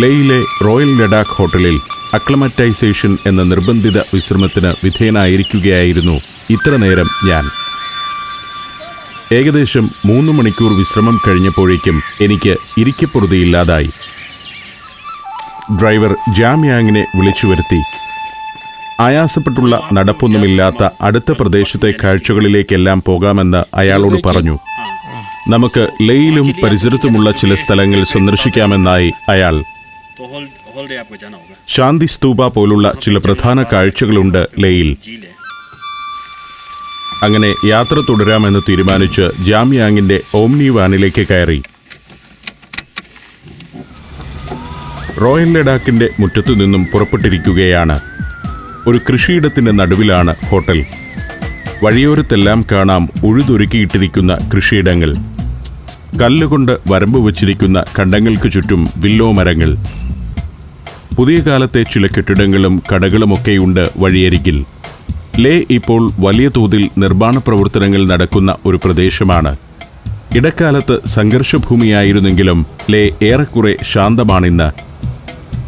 ലേയിലെ royal Ladakh ഹോട്ടലിൽ acclimatisation എന്ന നിർബന്ധിത വിശ്രമത്തിന് വിധേയനായിരിക്കുകയായിരുന്നു ഇത്ര നേരം ഞാൻ. ഏകദേശം മൂന്ന് മണിക്കൂർ വിശ്രമം കഴിഞ്ഞപ്പോഴേക്കും എനിക്ക് ഇരിക്കപ്പുറതിയില്ലാതായി. ഡ്രൈവർ ജാമ്യാങ്ങിനെ വിളിച്ചു വരുത്തി. ആയാസപ്പെട്ടുള്ള നടപ്പൊന്നുമില്ലാത്ത അടുത്ത പ്രദേശത്തെ കാഴ്ചകളിലേക്കെല്ലാം പോകാമെന്ന് അയാളോട് പറഞ്ഞു. നമുക്ക് ലേയിലും പരിസരത്തുമുള്ള ചില സ്ഥലങ്ങൾ സന്ദർശിക്കാമെന്നായി അയാൾ ശാന്തി സ്തൂപ പോലുള്ള ചില പ്രധാന കാഴ്ചകളുണ്ട് ലേയിൽ. അങ്ങനെ യാത്ര തുടരാമെന്ന് തീരുമാനിച്ച് ജാമ്യാങ്ങിന്റെ ഓംനി വാനിലേക്ക് കയറി. റോയൽ ലഡാക്കിന്റെ മുറ്റത്തു നിന്നും പുറപ്പെട്ടിരിക്കുകയാണ്. ഒരു കൃഷിയിടത്തിന്റെ നടുവിലാണ് ഹോട്ടൽ. വഴിയോരത്തെല്ലാം കാണാം ഉഴുതൊരുക്കിയിട്ടിരിക്കുന്ന കൃഷിയിടങ്ങൾ. കല്ലുകൊണ്ട് വരമ്പ് വച്ചിരിക്കുന്ന കണ്ടങ്ങൾക്ക് ചുറ്റും വില്ലോ മരങ്ങൾ. പുതിയ കാലത്തെ ചില കെട്ടിടങ്ങളും കടകളുമൊക്കെയുണ്ട് വഴിയരികിൽ. ലേ ഇപ്പോൾ വലിയ തോതിൽ നിർമ്മാണ പ്രവർത്തനങ്ങൾ നടക്കുന്ന ഒരു പ്രദേശമാണ്. ഇടക്കാലത്ത് സംഘർഷഭൂമിയായിരുന്നെങ്കിലും ലേ ഏറെക്കുറെ ശാന്തമാണിന്ന്.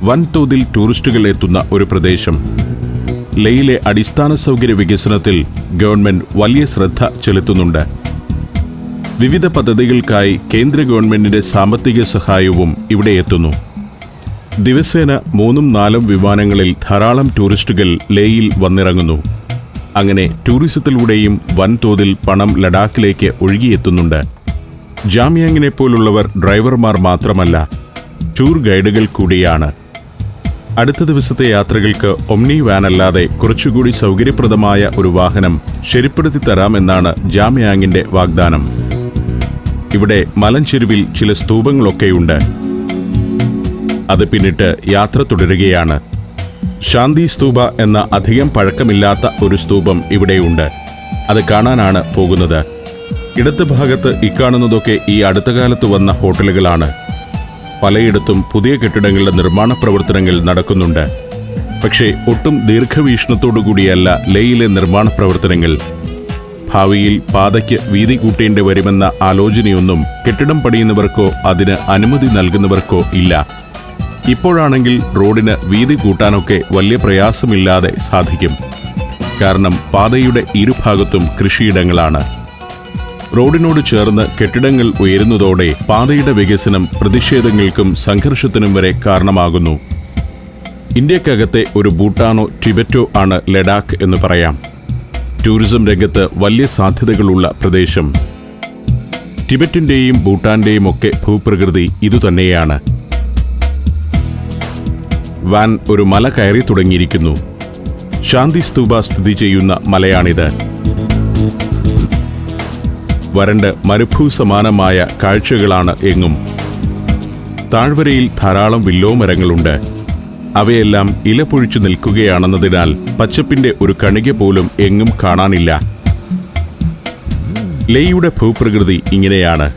വൻതോതിൽ ടൂറിസ്റ്റുകൾ എത്തുന്ന ഒരു പ്രദേശം. ലേയിലെ അടിസ്ഥാന സൗകര്യ വികസനത്തിൽ ഗവൺമെന്റ് വലിയ ശ്രദ്ധ ചെലുത്തുന്നുണ്ട്. വിവിധ പദ്ധതികൾക്കായി കേന്ദ്ര ഗവൺമെന്റിന്റെ സാമ്പത്തിക സഹായവും ഇവിടെ എത്തുന്നു. ദിവസേന മൂന്നും നാലും വിമാനങ്ങളിൽ ധാരാളം ടൂറിസ്റ്റുകൾ ലേയിൽ വന്നിറങ്ങുന്നു. അങ്ങനെ ടൂറിസത്തിലൂടെയും വൻതോതിൽ പണം ലഡാക്കിലേക്ക് ഒഴുകിയെത്തുന്നുണ്ട്. ജാമ്യാങ്ങിനെ പോലുള്ളവർ ഡ്രൈവർമാർ മാത്രമല്ല ടൂർ ഗൈഡുകൾ കൂടിയാണ്. അടുത്ത ദിവസത്തെ യാത്രകൾക്ക് ഒമ്നി വാൻ അല്ലാതെ കുറച്ചുകൂടി സൗകര്യപ്രദമായ ഒരു വാഹനം ശരിപ്പെടുത്തി തരാമെന്നാണ് ജാമ്യാങ്ങിന്റെ വാഗ്ദാനം. ഇവിടെ മലഞ്ചെരുവിൽ ചില സ്തൂപങ്ങളൊക്കെയുണ്ട്. അത് പിന്നിട്ട് യാത്ര തുടരുകയാണ്. ശാന്തി സ്തൂപ എന്ന അധികം പഴക്കമില്ലാത്ത ഒരു സ്തൂപം ഇവിടെയുണ്ട്. അത് കാണാനാണ് പോകുന്നത്. ഇടത്ത് ഭാഗത്ത് ഇക്കാണുന്നതൊക്കെ ഈ അടുത്ത കാലത്ത് വന്ന ഹോട്ടലുകളാണ്. പലയിടത്തും പുതിയ കെട്ടിടങ്ങളുടെ നിർമ്മാണ പ്രവർത്തനങ്ങൾ നടക്കുന്നുണ്ട്. പക്ഷേ ഒട്ടും ദീർഘവീക്ഷണത്തോടുകൂടിയല്ല ലേയിലെ നിർമ്മാണ പ്രവർത്തനങ്ങൾ. ഭാവിയിൽ പാതയ്ക്ക് വീതി കൂട്ടേണ്ടി വരുമെന്ന ആലോചനയൊന്നും കെട്ടിടം പണിയുന്നവർക്കോ അതിന് അനുമതി നൽകുന്നവർക്കോ ഇല്ല. ഇപ്പോഴാണെങ്കിൽ റോഡിന് വീതി കൂട്ടാനൊക്കെ വലിയ പ്രയാസമില്ലാതെ സാധിക്കും. കാരണം പാതയുടെ ഇരുഭാഗത്തും കൃഷിയിടങ്ങളാണ്. റോഡിനോട് ചേർന്ന് കെട്ടിടങ്ങൾ ഉയരുന്നതോടെ പാതയുടെ വികസനം പ്രതിഷേധങ്ങൾക്കും സംഘർഷത്തിനും വരെ കാരണമാകുന്നു. ഇന്ത്യക്കകത്തെ ഒരു ഭൂട്ടാനോ ടിബറ്റോ ആണ് ലഡാക്ക് എന്ന് പറയാം. ടൂറിസം രംഗത്ത് വലിയ സാധ്യതകളുള്ള പ്രദേശം. ടിബറ്റിന്റെയും ഭൂട്ടാന്റെയും ഒക്കെ ഭൂപ്രകൃതി ഇതുതന്നെയാണ്. വാൻ ഒരു മല കയറി തുടങ്ങിയിരിക്കുന്നു. ശാന്തി സ്തൂപ സ്ഥിതി ചെയ്യുന്ന മലയാണിത്. വരണ്ട് മരുഭൂ സമാനമായ കാഴ്ചകളാണ് എങ്ങും. താഴ്വരയിൽ ധാരാളം വില്ലോ മരങ്ങളുണ്ട് അവയെല്ലാം ഇലപൊഴിച്ചു നിൽക്കുകയാണെന്നതിനാൽ പച്ചപ്പിന്റെ ഒരു കണിക പോലും എങ്ങും കാണാനില്ല. ലേയുടെ ഭൂപ്രകൃതി ഇങ്ങനെയാണ്.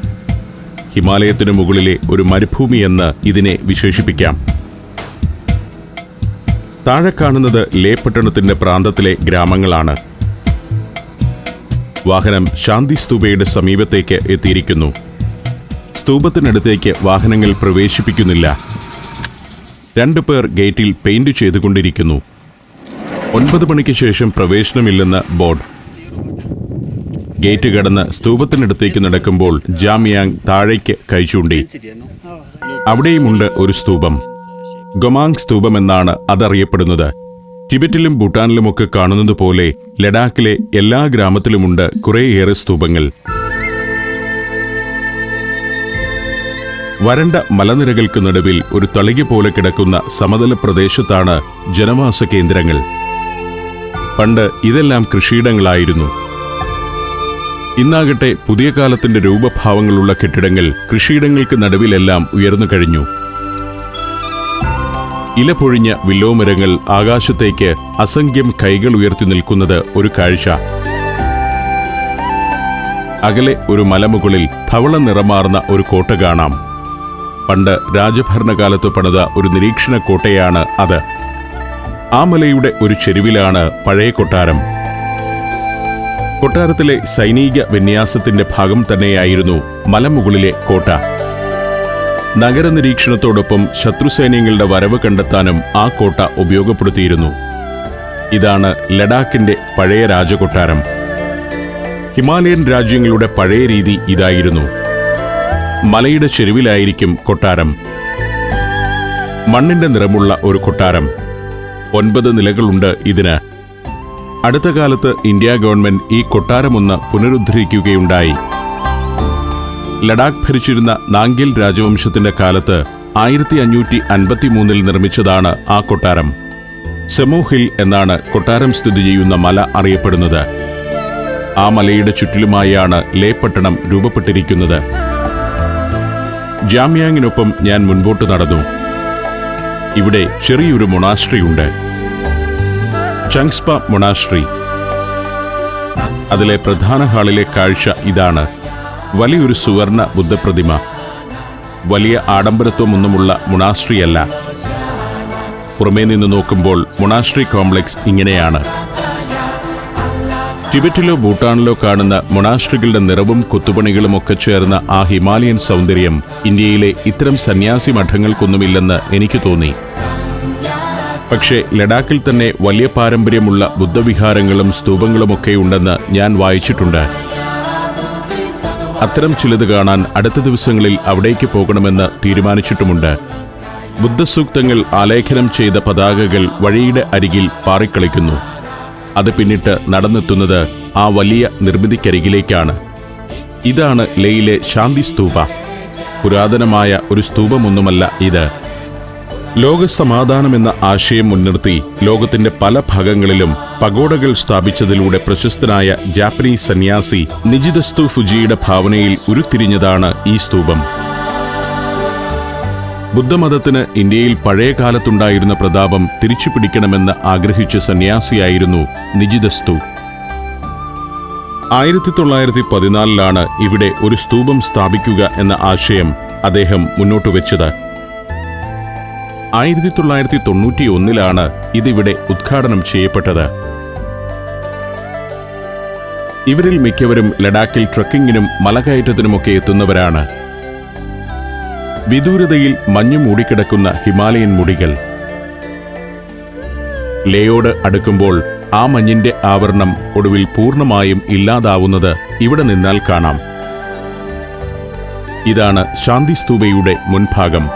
ഹിമാലയത്തിനു മുകളിലെ ഒരു മരുഭൂമി എന്ന് ഇതിനെ വിശേഷിപ്പിക്കാം. താഴെ കാണുന്നത് ലേ പട്ടണത്തിന്റെ പ്രാന്തത്തിലെ ഗ്രാമങ്ങളാണ്. വാഹനം ശാന്തി സ്തൂപയുടെ സമീപത്തേക്ക് എത്തിയിരിക്കുന്നു. സ്തൂപത്തിനടുത്തേക്ക് വാഹനങ്ങൾ പ്രവേശിപ്പിക്കുന്നില്ല. രണ്ടു പേർ ഗേറ്റിൽ പെയിന്റ് ചെയ്തുകൊണ്ടിരിക്കുന്നു. ഒൻപത് മണിക്ക് ശേഷം പ്രവേശനമില്ലെന്ന് ബോർഡ്. ഗേറ്റ് കടന്ന് സ്തൂപത്തിനടുത്തേക്ക് നടക്കുമ്പോൾ ജാമിയാങ് താഴേക്ക് കൈ ചൂണ്ടി. അവിടെയുമുണ്ട് ഒരു സ്തൂപം. ഗൊമാങ് സ്തൂപം എന്നാണ് അതറിയപ്പെടുന്നത്. ടിബറ്റിലും ഭൂട്ടാനിലുമൊക്കെ കാണുന്നത് പോലെ ലഡാക്കിലെ എല്ലാ ഗ്രാമത്തിലുമുണ്ട് കുറേയേറെ സ്തൂപങ്ങൾ. വരണ്ട മലനിരകൾക്ക് നടുവിൽ ഒരു തളിക പോലെ കിടക്കുന്ന സമതല പ്രദേശത്താണ് ജനവാസ കേന്ദ്രങ്ങൾ. പണ്ട് ഇതെല്ലാം കൃഷിയിടങ്ങളായിരുന്നു. ഇന്നാകട്ടെ പുതിയ കാലത്തിന്റെ രൂപഭാവങ്ങളുള്ള കെട്ടിടങ്ങൾ കൃഷിയിടങ്ങൾക്ക് നടുവിലെല്ലാം ഉയർന്നു കഴിഞ്ഞു. ഇല പൊഴിഞ്ഞ വില്ലോമരങ്ങൾ ആകാശത്തേക്ക് അസംഖ്യം കൈകൾ ഉയർത്തി നിൽക്കുന്നത് ഒരു കാഴ്ച. അകലെ ഒരു മലമുകളിൽ ധവള നിറമാർന്ന ഒരു കോട്ട കാണാം. പണ്ട് രാജഭരണകാലത്ത് പണിത ഒരു നിരീക്ഷണ കോട്ടയാണ് അത്. ആ മലയുടെ ഒരു ചെരുവിലാണ് പഴയ കൊട്ടാരം. കൊട്ടാരത്തിലെ സൈനിക വിന്യാസത്തിന്റെ ഭാഗം തന്നെയായിരുന്നു മലമുകളിലെ കോട്ട. നഗരനിരീക്ഷണത്തോടൊപ്പം ശത്രുസൈന്യങ്ങളുടെ വരവ് കണ്ടെത്താനും ആ കോട്ട ഉപയോഗപ്പെടുത്തിയിരുന്നു. ഇതാണ് ലഡാക്കിന്റെ പഴയ രാജകൊട്ടാരം. ഹിമാലയൻ രാജ്യങ്ങളുടെ പഴയ രീതി ഇതായിരുന്നു. മലയുടെ ചെരുവിലായിരിക്കും കൊട്ടാരം. മണ്ണിന്റെ നിറമുള്ള ഒരു കൊട്ടാരം. ഒൻപത് നിലകളുണ്ട് ഇതിന്. അടുത്ത കാലത്ത് ഇന്ത്യ ഗവൺമെന്റ് ഈ കൊട്ടാരമൊന്ന് പുനരുദ്ധരിക്കുകയുണ്ടായി. ലഡാക്ക് ഭരിച്ചിരുന്ന നാംഗിൽ രാജവംശത്തിന്റെ കാലത്ത് ആയിരത്തി അഞ്ഞൂറ്റി അൻപത്തിമൂന്നിൽ നിർമ്മിച്ചതാണ് ആ കൊട്ടാരം. സെമോഹിൽ എന്നാണ് കൊട്ടാരം സ്ഥിതി ചെയ്യുന്ന മല അറിയപ്പെടുന്നത്. ആ മലയുടെ ചുറ്റിലുമായാണ് ലേ പട്ടണം രൂപപ്പെട്ടിരിക്കുന്നത്. ജാമ്യാങ്ങിനൊപ്പം ഞാൻ മുൻപോട്ട് നടന്നു. ഇവിടെ ചെറിയൊരു മൊണാസ്ട്രി ഉണ്ട്. ചങ്സ്പ മൊണാസ്ട്രി. അതിലെ പ്രധാന ഹാളിലെ കാഴ്ച ഇതാണ്. വലിയൊരു സുവർണ ബുദ്ധപ്രതിമ. വലിയ ആഡംബരത്വമൊന്നുമുള്ള മൊണാസ്ട്രിയല്ല. പുറമേ നിന്ന് നോക്കുമ്പോൾ മൊണാസ്ട്രി കോംപ്ലക്സ് ഇങ്ങനെയാണ്. ടിബറ്റിലോ ഭൂട്ടാനിലോ കാണുന്ന മൊണാസ്ട്രികളുടെ നിറവും കൊത്തുപണികളും ഒക്കെ ചേർന്ന ആ ഹിമാലയൻ സൗന്ദര്യം ഇന്ത്യയിലെ ഇത്തരം സന്യാസി മഠങ്ങൾക്കൊന്നുമില്ലെന്ന് എനിക്ക് തോന്നി. പക്ഷേ ലഡാക്കിൽ തന്നെ വലിയ പാരമ്പര്യമുള്ള ബുദ്ധവിഹാരങ്ങളും സ്തൂപങ്ങളുമൊക്കെ ഉണ്ടെന്ന് ഞാൻ വായിച്ചിട്ടുണ്ട്. അത്തരം ചിലത് കാണാൻ അടുത്ത ദിവസങ്ങളിൽ അവിടേക്ക് പോകണമെന്ന് തീരുമാനിച്ചിട്ടുമുണ്ട്. ബുദ്ധസൂക്തങ്ങൾ ആലേഖനം ചെയ്ത പതാകകൾ വഴിയുടെ അരികിൽ പാറിക്കളിക്കുന്നു. അത് പിന്നിട്ട് നടന്നെത്തുന്നത് ആ വലിയ നിർമ്മിതിക്കരികിലേക്കാണ്. ഇതാണ് ലേയിലെ ശാന്തി സ്തൂപ. പുരാതനമായ ഒരു സ്തൂപമൊന്നുമല്ല ഇത്. ലോകസമാധാനമെന്ന ആശയം മുൻനിർത്തി ലോകത്തിന്റെ പല ഭാഗങ്ങളിലും പഗോഡകൾ സ്ഥാപിച്ചതിലൂടെ പ്രശസ്തനായ ജാപ്പനീസ് സന്യാസി നിജിതസ്തു ഫുജിയുടെ ഭാവനയിൽ ഉരുത്തിരിഞ്ഞതാണ് ഈ സ്തൂപം. ബുദ്ധമതത്തിന് ഇന്ത്യയിൽ പഴയ കാലത്തുണ്ടായിരുന്ന പ്രതാപം തിരിച്ചു പിടിക്കണമെന്ന് ആഗ്രഹിച്ച സന്യാസിയായിരുന്നു നിജിതസ്തു. ആയിരത്തി തൊള്ളായിരത്തി പതിനാലിലാണ് ഇവിടെ ഒരു സ്തൂപം സ്ഥാപിക്കുക എന്ന ആശയം അദ്ദേഹം മുന്നോട്ട് വെച്ചത്. ആയിരത്തി തൊള്ളായിരത്തി തൊണ്ണൂറ്റി ഒന്നിലാണ് ഇതിവിടെ ഉദ്ഘാടനം ചെയ്യപ്പെട്ടത്. ഇവരിൽ മിക്കവരും ലഡാക്കിൽ ട്രക്കിങ്ങിനും മലകയറ്റത്തിനുമൊക്കെ എത്തുന്നവരാണ്. വിദൂരതയിൽ മഞ്ഞു മൂടിക്കിടക്കുന്ന ഹിമാലയൻ മുടികൾ. ലേയോട് അടുക്കുമ്പോൾ ആ മഞ്ഞിന്റെ ആവരണം ഒടുവിൽ പൂർണമായും ഇല്ലാതാവുന്നത് ഇവിടെ നിന്നാൽ കാണാം. ഇതാണ് ശാന്തി സ്തൂപയുടെ മുൻഭാഗം.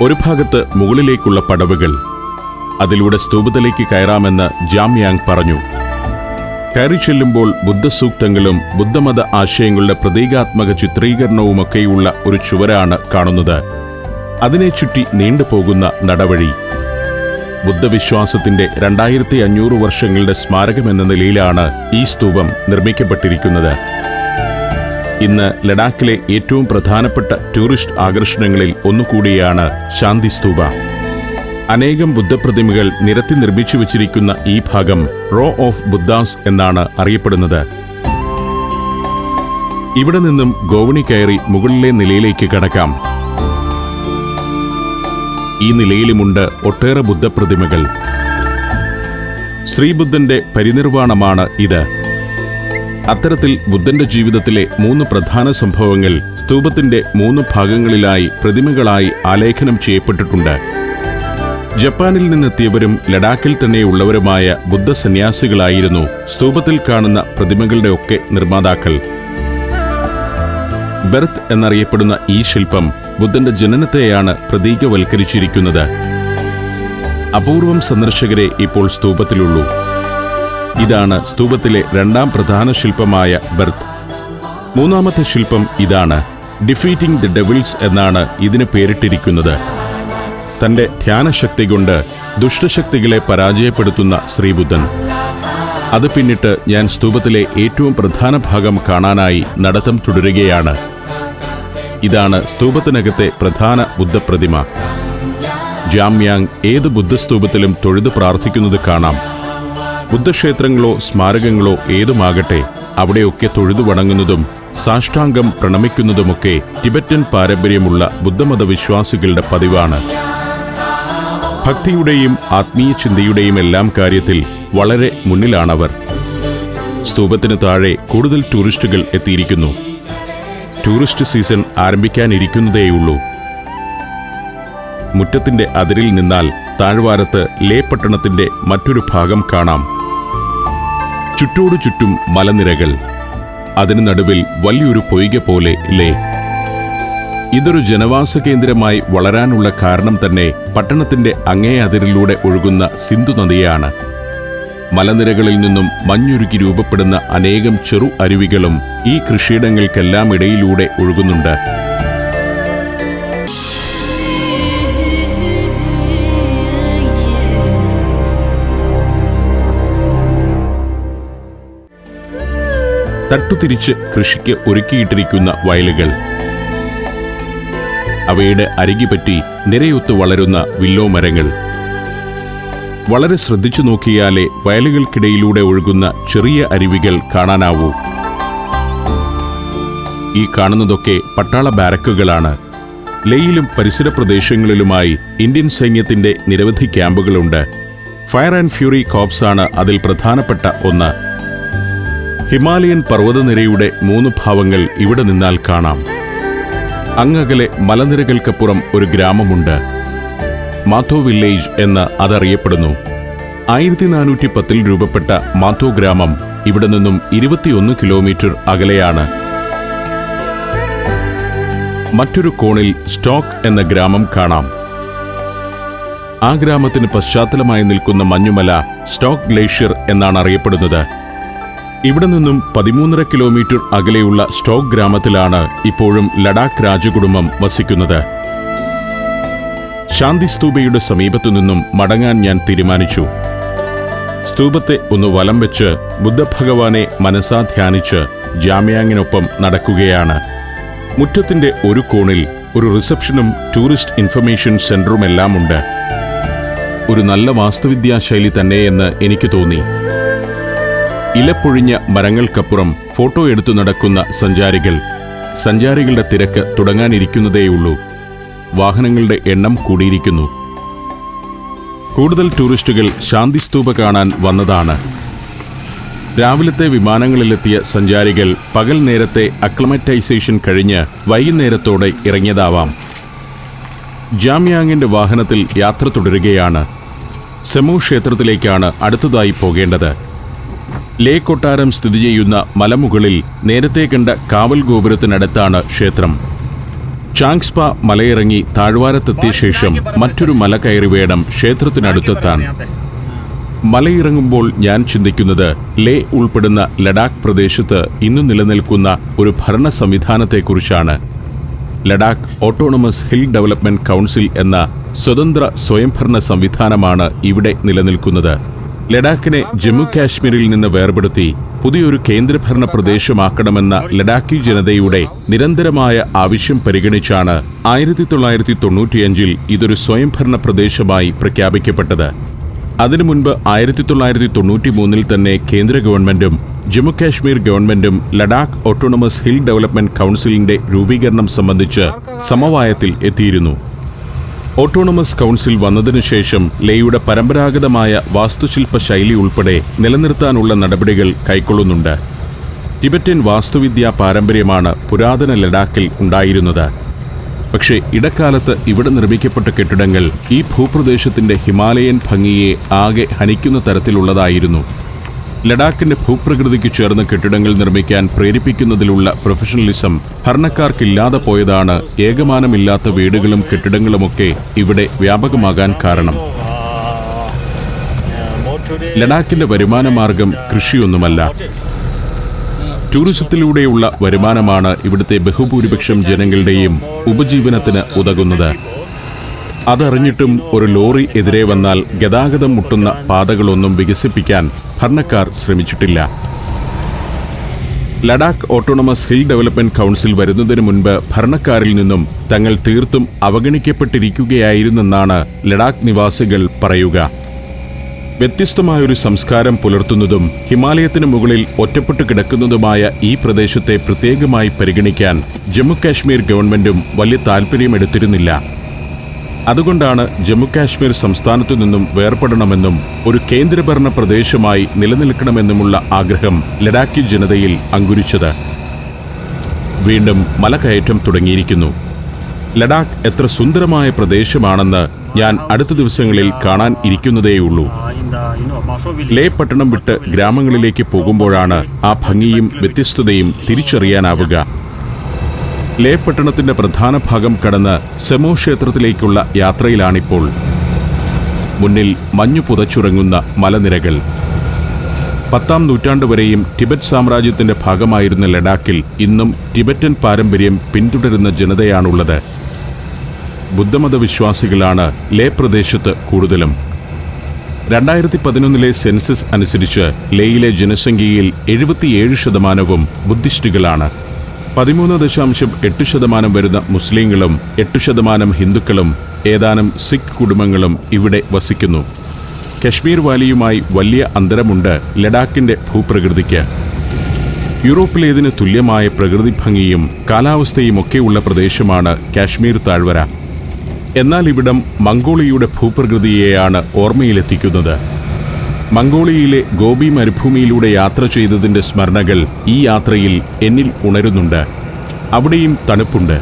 ഒരു ഭാഗത്ത് മുകളിലേക്കുള്ള പടവുകൾ. അതിലൂടെ സ്തൂപത്തിലേക്ക് കയറാമെന്ന് ജാമ്യാങ് പറഞ്ഞു. കയറി ചെല്ലുമ്പോൾ ബുദ്ധസൂക്തങ്ങളും ബുദ്ധമത ആശയങ്ങളുടെ പ്രതീകാത്മക ചിത്രീകരണവുമൊക്കെയുള്ള ഒരു ചുവരാണ് കാണുന്നത്. അതിനെ ചുറ്റി നീണ്ടുപോകുന്ന നടവഴി. ബുദ്ധവിശ്വാസത്തിന്റെ രണ്ടായിരത്തി അഞ്ഞൂറ് വർഷങ്ങളുടെ സ്മാരകമെന്ന നിലയിലാണ് ഈ സ്തൂപം നിർമ്മിക്കപ്പെട്ടിരിക്കുന്നത്. ഇന്ന് ലഡാക്കിലെ ഏറ്റവും പ്രധാനപ്പെട്ട ടൂറിസ്റ്റ് ആകർഷണങ്ങളിൽ ഒന്നുകൂടിയാണ് ശാന്തി സ്തൂപ അനേകം ബുദ്ധപ്രതിമകൾ നിരത്തി നിർമ്മിച്ചു വച്ചിരിക്കുന്ന ഈ ഭാഗം റോ ഓഫ് ബുദ്ധാസ് എന്നാണ് അറിയപ്പെടുന്നത്. ഇവിടെ നിന്നും ഗോവണി കയറി മുകളിലെ നിലയിലേക്ക് കടക്കാം. ഈ നിലയിലുമുണ്ട് ഒട്ടേറെ ബുദ്ധപ്രതിമകൾ. ശ്രീബുദ്ധന്റെ പരിനിർവാണമാണ് ഇത്. അത്തരത്തിൽ ബുദ്ധന്റെ ജീവിതത്തിലെ മൂന്ന് പ്രധാന സംഭവങ്ങൾ സ്തൂപത്തിന്റെ മൂന്ന് ഭാഗങ്ങളിലായി പ്രതിമകളായി ആലേഖനം ചെയ്യപ്പെട്ടിട്ടുണ്ട്. ജപ്പാനിൽ നിന്നെത്തിയവരും ലഡാക്കിൽ തന്നെയുള്ളവരുമായ ബുദ്ധ സന്യാസികളായിരുന്നു സ്തൂപത്തിൽ കാണുന്ന പ്രതിമകളുടെ ഒക്കെ നിർമ്മാതാക്കൾ. ബെർത്ത് എന്നറിയപ്പെടുന്ന ഈ ശില്പം ബുദ്ധന്റെ ജനനത്തെയാണ് പ്രതീകവൽക്കരിച്ചിരിക്കുന്നത്. അപൂർവം സന്ദർശകരെ ഇപ്പോൾ സ്തൂപത്തിലുള്ളൂ. ഇതാണ് സ്തൂപത്തിലെ രണ്ടാം പ്രധാന ശില്പമായ ബെർത്ത്. മൂന്നാമത്തെ ശില്പം ഇതാണ്. ഡിഫീറ്റിംഗ് ദി ഡെവിൾസ് എന്നാണ് ഇതിന് പേരിട്ടിരിക്കുന്നത്. തന്റെ ധ്യാനശക്തി കൊണ്ട് ദുഷ്ടശക്തികളെ പരാജയപ്പെടുത്തുന്ന ശ്രീബുദ്ധൻ. അത് പിന്നിട്ട് ഞാൻ സ്തൂപത്തിലെ ഏറ്റവും പ്രധാന ഭാഗം കാണാനായി നടത്തം തുടരുകയാണ്. ഇതാണ് സ്തൂപത്തിനകത്തെ പ്രധാന ബുദ്ധപ്രതിമ. ജാമ്യാങ് ഏത് ബുദ്ധസ്തൂപത്തിലും തൊഴുതു പ്രാർത്ഥിക്കുന്നത് കാണാം. ബുദ്ധക്ഷേത്രങ്ങളോ സ്മാരകങ്ങളോ ഏതുമാകട്ടെ അവിടെയൊക്കെ തൊഴുതു വണങ്ങുന്നതും സാഷ്ടാംഗം പ്രണമിക്കുന്നതുമൊക്കെ ടിബറ്റൻ പാരമ്പര്യമുള്ള ബുദ്ധമത വിശ്വാസികളുടെ പതിവാണ്. ഭക്തിയുടെയും ആത്മീയ ചിന്തയുടെയും എല്ലാം കാര്യത്തിൽ വളരെ മുന്നിലാണവർ. സ്തൂപത്തിന് താഴെ കൂടുതൽ ടൂറിസ്റ്റുകൾ എത്തിയിരിക്കുന്നു. ടൂറിസ്റ്റ് സീസൺ ആരംഭിക്കാനിരിക്കുന്നതേയുള്ളൂ. മുറ്റത്തിന്റെ അതിരിൽ നിന്നാൽ താഴ്വാരത്ത് ലേ പട്ടണത്തിന്റെ മറ്റൊരു ഭാഗം കാണാം. ചുറ്റോടു ചുറ്റും മലനിരകൾ. അതിനു നടുവിൽ വലിയൊരു പൊയ്ക പോലെ ലേ. ഇതൊരു ജനവാസ കേന്ദ്രമായി വളരാനുള്ള കാരണം തന്നെ പട്ടണത്തിന്റെ അങ്ങേ അതിരിലൂടെ ഒഴുകുന്ന സിന്ധു നദിയാണ്. മലനിരകളിൽ നിന്നും മഞ്ഞുരുക്കി രൂപപ്പെടുന്ന അനേകം ചെറു അരുവികളും ഈ കൃഷിയിടങ്ങൾക്കെല്ലാം ഇടയിലൂടെ ഒഴുകുന്നുണ്ട്. തട്ടുതിരിച്ച് കൃഷിക്ക് ഒരുക്കിയിട്ടിരിക്കുന്ന വയലുകൾ. അവയുടെ അരികിപ്പറ്റി നിരയൊത്തു വളരുന്ന വില്ലോ മരങ്ങൾ വളരെ ശ്രദ്ധിച്ചു നോക്കിയാലേ വയലുകൾക്കിടയിലൂടെ ഒഴുകുന്ന ചെറിയ അരുവികൾ കാണാനാവൂ. ഈ കാണുന്നതൊക്കെ പട്ടാള ബാരക്കുകളാണ്. ലേയിലും പരിസര പ്രദേശങ്ങളിലുമായി ഇന്ത്യൻ സൈന്യത്തിന്റെ നിരവധി ക്യാമ്പുകളുണ്ട്. ഫയർ ആൻഡ് ഫ്യൂറി കോപ്സ് ആണ് അതിൽ പ്രധാനപ്പെട്ട ഒന്ന്. ഹിമാലയൻ പർവതനിരയുടെ മൂന്ന് ഭാവങ്ങൾ ഇവിടെ നിന്നാൽ കാണാം. അങ്ങകലെ മലനിരകൾക്കപ്പുറം ഒരു ഗ്രാമമുണ്ട്. മാധോ വില്ലേജ് എന്ന് അതറിയപ്പെടുന്നു. ആയിരത്തി നാനൂറ്റി പത്തിൽ രൂപപ്പെട്ട മാധോ ഗ്രാമം ഇവിടെ നിന്നും ഇരുപത്തിയൊന്ന് കിലോമീറ്റർ അകലെയാണ്. മറ്റൊരു കോണിൽ സ്റ്റോക്ക് എന്ന ഗ്രാമം കാണാം. ആ ഗ്രാമത്തിന് പശ്ചാത്തലമായി നിൽക്കുന്ന മഞ്ഞുമല സ്റ്റോക്ക് ഗ്ലേഷ്യർ എന്നാണ് അറിയപ്പെടുന്നത്. ഇവിടെ നിന്നും പതിമൂന്നര കിലോമീറ്റർ അകലെയുള്ള സ്റ്റോക്ക് ഗ്രാമത്തിലാണ് ഇപ്പോഴും ലഡാക്ക് രാജകുടുംബം വസിക്കുന്നത്. ശാന്തി സ്തൂപയുടെ സമീപത്തു നിന്നും മടങ്ങാൻ ഞാൻ തീരുമാനിച്ചു. സ്തൂപത്തെ ഒന്ന് വലം വെച്ച് ബുദ്ധഭഗവാനെ മനസ്സാ ധ്യാനിച്ച് ജാമ്യാങ്ങിനൊപ്പം നടക്കുകയാണ്. മുറ്റത്തിന്റെ ഒരു കോണിൽ ഒരു റിസപ്ഷനും ടൂറിസ്റ്റ് ഇൻഫർമേഷൻ സെന്ററുമെല്ലാം ഉണ്ട് ഒരു നല്ല വാസ്തുവിദ്യാശൈലി തന്നെയെന്ന് എനിക്ക് തോന്നി. ഇലപ്പൊഴിഞ്ഞ മരങ്ങൾക്കപ്പുറം ഫോട്ടോ എടുത്തു നടക്കുന്ന സഞ്ചാരികൾ. സഞ്ചാരികളുടെ തിരക്ക് തുടങ്ങാനിരിക്കുന്നതേയുള്ളൂ. വാഹനങ്ങളുടെ എണ്ണം കൂടിയിരിക്കുന്നു. കൂടുതൽ ടൂറിസ്റ്റുകൾ ശാന്തിസ്തൂപ കാണാൻ വന്നതാണ്. രാവിലത്തെ വിമാനങ്ങളിലെത്തിയ സഞ്ചാരികൾ പകൽ നേരത്തെ അക്ലമറ്റൈസേഷൻ കഴിഞ്ഞ് വൈകുന്നേരത്തോടെ ഇറങ്ങിയതാവാം. ജാമ്യാങ്ങിന്റെ വാഹനത്തിൽ യാത്ര തുടരുകയാണ്. സെമു ക്ഷേത്രത്തിലേക്കാണ് അടുത്തതായി പോകേണ്ടത്. ലേ കൊട്ടാരം സ്ഥിതി ചെയ്യുന്ന മലമുകളിൽ നേരത്തെ കണ്ട കാവൽ ഗോപുരത്തിനടുത്താണ് ക്ഷേത്രം. ചാങ്സ്പ മലയിറങ്ങി താഴ്വാരത്തെത്തിയ ശേഷം മറ്റൊരു മല കയറി വേണം ക്ഷേത്രത്തിനടുത്തെത്താൻ. മലയിറങ്ങുമ്പോൾ ഞാൻ ചിന്തിക്കുന്നത് ലേ ഉൾപ്പെടുന്ന ലഡാക്ക് പ്രദേശത്ത് ഇന്ന് നിലനിൽക്കുന്ന ഒരു ഭരണ സംവിധാനത്തെക്കുറിച്ചാണ്. Ladakh autonomous hill development council എന്ന സ്വതന്ത്ര സ്വയംഭരണ സംവിധാനമാണ് ഇവിടെ നിലനിൽക്കുന്നത്. ലഡാക്കിനെ ജമ്മു കാശ്മീരിൽ നിന്ന് വേർപെടുത്തി പുതിയൊരു കേന്ദ്രഭരണ പ്രദേശമാക്കണമെന്ന ലഡാക്കി ജനതയുടെ നിരന്തരമായ ആവശ്യം പരിഗണിച്ചാണ് ആയിരത്തി തൊള്ളായിരത്തി തൊണ്ണൂറ്റിയഞ്ചിൽ ഇതൊരു സ്വയംഭരണ പ്രദേശമായി പ്രഖ്യാപിക്കപ്പെട്ടത്. അതിനു മുൻപ് ആയിരത്തി തൊള്ളായിരത്തി തൊണ്ണൂറ്റി മൂന്നിൽ തന്നെ കേന്ദ്ര ഗവൺമെന്റും ജമ്മുകാശ്മീർ ഗവൺമെന്റും ലഡാക്ക് ഓട്ടോണമസ് ഹിൽ ഡെവലപ്മെന്റ് കൗൺസിലിന്റെ രൂപീകരണം സംബന്ധിച്ച് സമവായത്തിൽ എത്തിയിരുന്നു. ഓട്ടോണമസ് കൗൺസിൽ വന്നതിനു ശേഷം ലേയുടെ പരമ്പരാഗതമായ വാസ്തുശില്പ ശൈലി ഉൾപ്പെടെ നിലനിർത്താനുള്ള നടപടികൾ കൈക്കൊള്ളുന്നുണ്ട്. ടിബറ്റൻ വാസ്തുവിദ്യാ പാരമ്പര്യമാണ് പുരാതന ലഡാക്കിൽ ഉണ്ടായിരുന്നത്. പക്ഷേ ഇടക്കാലത്ത് ഇവിടെ നിർമ്മിക്കപ്പെട്ട കെട്ടിടങ്ങൾ ഈ ഭൂപ്രദേശത്തിന്റെ ഹിമാലയൻ ഭംഗിയെ ആകെ ഹനിക്കുന്ന തരത്തിലുള്ളതായിരുന്നു. ലഡാക്കിന്റെ ഭൂപ്രകൃതിക്ക് ചേർന്ന കെട്ടിടങ്ങൾ നിർമ്മിക്കാൻ പ്രേരിപ്പിക്കുന്നതിലുള്ള പ്രൊഫഷണലിസം ഭരണക്കാർക്കില്ലാതെ പോയതാണ് ഏകമാനമില്ലാത്ത വീടുകളും കെട്ടിടങ്ങളുമൊക്കെ ഇവിടെ വ്യാപകമാകാൻ കാരണം. ലഡാക്കിന്റെ വരുമാന മാർഗം കൃഷിയൊന്നുമല്ല. ടൂറിസത്തിലൂടെയുള്ള വരുമാനമാണ് ഇവിടുത്തെ ബഹുഭൂരിപക്ഷം ജനങ്ങളുടെയും ഉപജീവനത്തിന് ഉതകുന്നത്. അതറിഞ്ഞിട്ടും ഒരു ലോറി എതിരെ വന്നാൽ ഗതാഗതം മുട്ടുന്ന പാതകളൊന്നും വികസിപ്പിക്കാൻ ഭരണക്കാർ ശ്രമിച്ചിട്ടില്ല. Ladakh autonomous hill development council വരുന്നതിന് മുൻപ് ഭരണക്കാരിൽ നിന്നും തങ്ങൾ തീർത്തും അവഗണിക്കപ്പെട്ടിരിക്കുകയായിരുന്നെന്നാണ് ലഡാക്ക് നിവാസികൾ പറയുക. വ്യത്യസ്തമായൊരു സംസ്കാരം പുലർത്തുന്നതും ഹിമാലയത്തിന് മുകളിൽ ഒറ്റപ്പെട്ടു കിടക്കുന്നതുമായ ഈ പ്രദേശത്തെ പ്രത്യേകമായി പരിഗണിക്കാൻ ജമ്മുകാശ്മീർ ഗവൺമെന്റും വലിയ താൽപ്പര്യമെടുത്തിരുന്നില്ല അതുകൊണ്ടാണ് ജമ്മുകാശ്മീർ സംസ്ഥാനത്തു നിന്നും വേർപെടണമെന്നും ഒരു കേന്ദ്രഭരണ പ്രദേശമായി നിലനിൽക്കണമെന്നുമുള്ള ആഗ്രഹം ലഡാക്കി ജനതയിൽ അങ്കുരിച്ചത്. വീണ്ടും മലകയറ്റം തുടങ്ങിയിരിക്കുന്നു. ലഡാക്ക് എത്ര സുന്ദരമായ പ്രദേശമാണെന്ന് ഞാൻ അടുത്ത ദിവസങ്ങളിൽ കാണാൻ ഇരിക്കുന്നതേയുള്ളൂ. ലേ പട്ടണം വിട്ട് ഗ്രാമങ്ങളിലേക്ക് പോകുമ്പോഴാണ് ആ ഭംഗിയും വ്യത്യസ്തതയും തിരിച്ചറിയാനാവുക. ലേ പട്ടണത്തിന്റെ പ്രധാന ഭാഗം കടന്ന് സെമോ ക്ഷേത്രത്തിലേക്കുള്ള യാത്രയിലാണിപ്പോൾ. മുന്നിൽ മഞ്ഞു പുതച്ചുറങ്ങുന്ന മലനിരകൾ. പത്താം നൂറ്റാണ്ട് വരെയും ടിബറ്റ് സാമ്രാജ്യത്തിന്റെ ഭാഗമായിരുന്ന ലഡാക്കിൽ ഇന്നും ടിബറ്റൻ പാരമ്പര്യം പിന്തുടരുന്ന ജനതയാണുള്ളത്. ബുദ്ധമത വിശ്വാസികളാണ് ലേ പ്രദേശത്ത് കൂടുതലും. രണ്ടായിരത്തി പതിനൊന്നിലെ സെൻസസ് അനുസരിച്ച് ലേയിലെ ജനസംഖ്യയിൽ എഴുപത്തിയേഴ് ശതമാനവും ബുദ്ധിസ്റ്റുകളാണ്. പതിമൂന്ന് ദശാംശം എട്ട് ശതമാനം വരുന്ന മുസ്ലിങ്ങളും എട്ട് ശതമാനം ഹിന്ദുക്കളും ഏതാനും സിഖ് കുടുംബങ്ങളും ഇവിടെ വസിക്കുന്നു. കശ്മീർ വാലിയുമായി വലിയ അന്തരമുണ്ട് ലഡാക്കിന്റെ ഭൂപ്രകൃതിക്ക്. യൂറോപ്പിലേതിന് തുല്യമായ പ്രകൃതി ഭംഗിയും കാലാവസ്ഥയുമൊക്കെയുള്ള പ്രദേശമാണ് കാശ്മീർ താഴ്വര. എന്നാൽ ഇവിടം മംഗോളിയയുടെ ഭൂപ്രകൃതിയെയാണ് ഓർമ്മയിലെത്തിക്കുന്നത്. മംഗോളിയയിലെ ഗോപി മരുഭൂമിയിലൂടെ യാത്ര ചെയ്തതിന്റെ സ്മരണകൾ ഈ യാത്രയിൽ എന്നിൽ ഉണരുന്നുണ്ട്. അവിടെയും തണുപ്പുണ്ട്.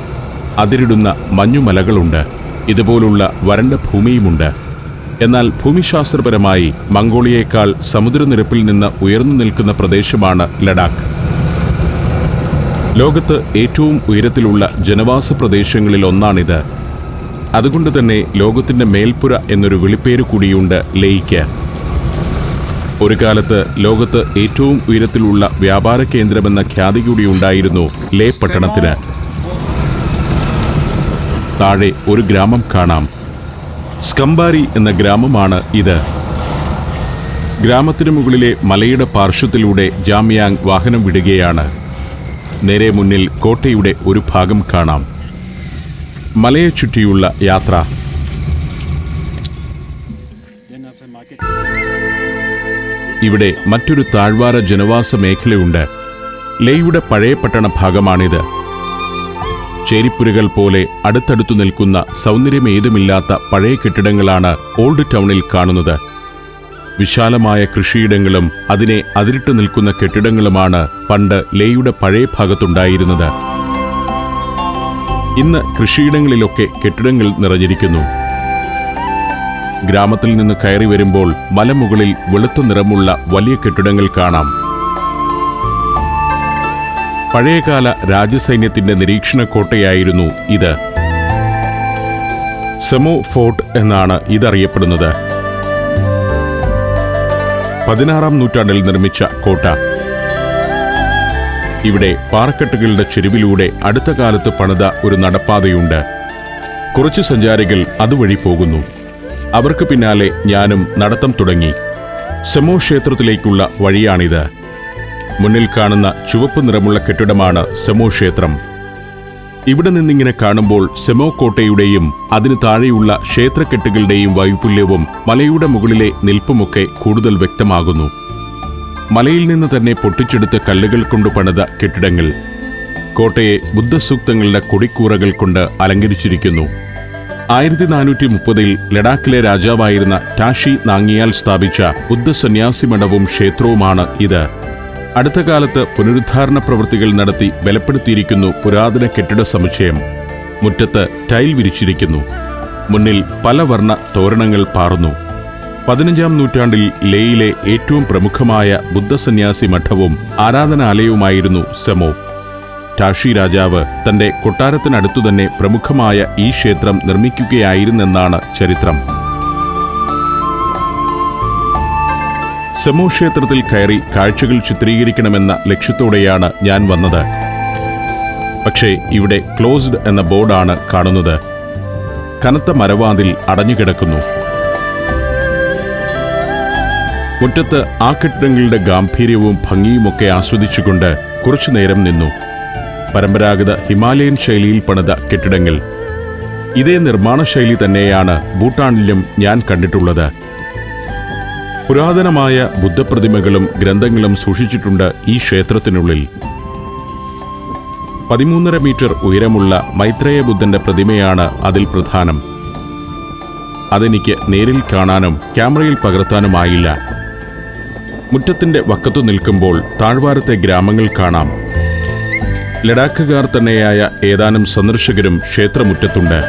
അതിരിടുന്ന മഞ്ഞുമലകളുണ്ട്. ഇതുപോലുള്ള വരണ്ട ഭൂമിയുമുണ്ട്. എന്നാൽ ഭൂമിശാസ്ത്രപരമായി മംഗോളിയേക്കാൾ സമുദ്രനിരപ്പിൽ നിന്ന് ഉയർന്നു നിൽക്കുന്ന പ്രദേശമാണ് ലഡാക്ക്. ലോകത്ത് ഏറ്റവും ഉയരത്തിലുള്ള ജനവാസ പ്രദേശങ്ങളിൽ ഒന്നാണിത്. അതുകൊണ്ട് തന്നെ ലോകത്തിന്റെ മേൽപ്പുര എന്നൊരു വിളിപ്പേര് കൂടിയുണ്ട് ലേയ്ക്ക്. ഒരു കാലത്ത് ലോകത്ത് ഏറ്റവും ഉയരത്തിലുള്ള വ്യാപാര കേന്ദ്രമെന്ന ഖ്യാതി കൂടി ഉണ്ടായിരുന്നു ലേ പട്ടണത്തിന്. താഴെ ഒരു ഗ്രാമം കാണാം. സ്കംബാരി എന്ന ഗ്രാമമാണ് ഇത്. ഗ്രാമത്തിനു മുകളിലെ മലയുടെ പാർശ്വത്തിലൂടെ ജാമ്യാങ് വാഹനം വിടുകയാണ്. നേരെ മുന്നിൽ കോട്ടയുടെ ഒരു ഭാഗം കാണാം. മലയെ ചുറ്റിയുള്ള യാത്ര. ഇവിടെ മറ്റൊരു താഴ്വാര ജനവാസ മേഖലയുണ്ട്. ലേയുടെ പഴയ പട്ടണ ഭാഗമാണിത്. ചേരിപ്പുരകൾ പോലെ അടുത്തടുത്തു നിൽക്കുന്ന സൗന്ദര്യമേതുമില്ലാത്ത പഴയ കെട്ടിടങ്ങളാണ് ഓൾഡ് ടൗണിൽ കാണുന്നത്. വിശാലമായ കൃഷിയിടങ്ങളും അതിനെ അതിരിട്ട് നിൽക്കുന്ന കെട്ടിടങ്ങളുമാണ് പണ്ട് ലേയുടെ പഴയ ഭാഗത്തുണ്ടായിരുന്നത്. ഇന്ന് കൃഷിയിടങ്ങളിലൊക്കെ കെട്ടിടങ്ങൾ നിറഞ്ഞിരിക്കുന്നു. ഗ്രാമത്തിൽ നിന്ന് കയറി വരുമ്പോൾ മലമുകളിൽ വെളുത്ത നിറമുള്ള വലിയ കെട്ടിടങ്ങൾ കാണാം. പഴയകാല രാജസൈന്യത്തിന്റെ നിരീക്ഷണ കോട്ടയായിരുന്നു ഇത്. സെമോ ഫോർട്ട് എന്നാണ് ഇതറിയപ്പെടുന്നത്. പതിനാറാം നൂറ്റാണ്ടിൽ നിർമ്മിച്ച കോട്ട. ഇവിടെ പാറക്കെട്ടുകളുടെ ചെരുവിലൂടെ അടുത്ത കാലത്ത് പണിത ഒരു നടപ്പാതയുണ്ട്. കുറച്ച് സഞ്ചാരികൾ അതുവഴി പോകുന്നു. അവർക്ക് പിന്നാലെ ഞാനും നടത്തം തുടങ്ങി. സെമോ ക്ഷേത്രത്തിലേക്കുള്ള വഴിയാണിത്. മുന്നിൽ കാണുന്ന ചുവപ്പ് നിറമുള്ള കെട്ടിടമാണ് സെമോ ക്ഷേത്രം. ഇവിടെ നിന്നിങ്ങനെ കാണുമ്പോൾ സെമോ കോട്ടയുടെയും അതിനു താഴെയുള്ള ക്ഷേത്രക്കെട്ടുകളുടെയും വൈപുല്യവും മലയുടെ മുകളിലെ നിൽപ്പുമൊക്കെ കൂടുതൽ വ്യക്തമാകുന്നു. മലയിൽ നിന്ന് തന്നെ പൊട്ടിച്ചെടുത്ത കല്ലുകൾ കൊണ്ട് പണിത കെട്ടിടങ്ങൾ. കോട്ടയെ ബുദ്ധസൂക്തങ്ങളുടെ കൊടിക്കൂറകൾ കൊണ്ട് അലങ്കരിച്ചിരിക്കുന്നു. ആയിരത്തി നാനൂറ്റി മുപ്പതിൽ ലഡാക്കിലെ രാജാവായിരുന്ന ടാഷി നാങ്ങിയാൽ സ്ഥാപിച്ച ബുദ്ധസന്യാസി മഠവും ക്ഷേത്രവുമാണ് ഇത്. അടുത്ത കാലത്ത് പുനരുദ്ധാരണ പ്രവൃത്തികൾ നടത്തി ബലപ്പെടുത്തിയിരിക്കുന്നു പുരാതന കെട്ടിട സമുച്ചയം. മുറ്റത്ത് ടൈൽ വിരിച്ചിരിക്കുന്നു. മുന്നിൽ പല വർണ തോരണങ്ങൾ പാറുന്നു. പതിനഞ്ചാം നൂറ്റാണ്ടിൽ ലേയിലെ ഏറ്റവും പ്രമുഖമായ ബുദ്ധസന്യാസി മഠവും ആരാധനാലയവുമായിരുന്നു സെമോ. ടാഷി രാജാവ് തന്റെ കൊട്ടാരത്തിനടുത്തു തന്നെ പ്രമുഖമായ ഈ ക്ഷേത്രം നിർമ്മിക്കുകയായിരുന്നെന്നാണ് ചരിത്രം. സെമോ ക്ഷേത്രത്തിൽ കയറി കാഴ്ചകൾ ചിത്രീകരിക്കണമെന്ന ലക്ഷ്യത്തോടെയാണ് ഞാൻ വന്നത്. പക്ഷേ ഇവിടെ ക്ലോസ്ഡ് എന്ന ബോർഡാണ് കാണുന്നത്. കനത്ത മരവാതിൽ അടഞ്ഞുകിടക്കുന്നു മുറ്റത്ത് ആ കെട്ടിടങ്ങളുടെ ഗാംഭീര്യവും ഭംഗിയുമൊക്കെ ആസ്വദിച്ചുകൊണ്ട് കുറച്ചുനേരം നിന്നു. പരമ്പരാഗത ഹിമാലയൻ ശൈലിയിൽ പണിത കെട്ടിടങ്ങൾ. ഇതേ നിർമ്മാണ ശൈലി തന്നെയാണ് ഭൂട്ടാനിലും ഞാൻ കണ്ടിട്ടുള്ളത്. പുരാതനമായ ബുദ്ധപ്രതിമകളും ഗ്രന്ഥങ്ങളും സൂക്ഷിച്ചിട്ടുണ്ട് ഈ ക്ഷേത്രത്തിനുള്ളിൽ. പതിമൂന്നര മീറ്റർ ഉയരമുള്ള മൈത്രേയ ബുദ്ധന്റെ പ്രതിമയാണ് അതിൽ പ്രധാനം. അതെനിക്ക് നേരിൽ കാണാനും ക്യാമറയിൽ പകർത്താനുമായില്ല. മുറ്റത്തിന്റെ വക്കത്തു നിൽക്കുമ്പോൾ താഴ്വാരത്തെ ഗ്രാമങ്ങൾ കാണാം. ലഡാക്കുകാർ തന്നെയായ ഏതാനും സന്ദർശകരും ക്ഷേത്രമുറ്റത്തുണ്ട്.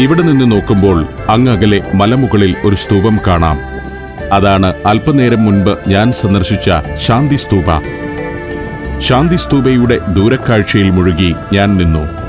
ഇവിടെ നിന്ന് നോക്കുമ്പോൾ അങ്ങകലെ മലമുകളിൽ ഒരു സ്തൂപം കാണാം. അതാണ് അല്പനേരം മുൻപ് ഞാൻ സന്ദർശിച്ച ശാന്തി സ്തൂപ ശാന്തി സ്തൂപയുടെ ദൂരക്കാഴ്ചയിൽ മുഴുകി ഞാൻ നിന്നു.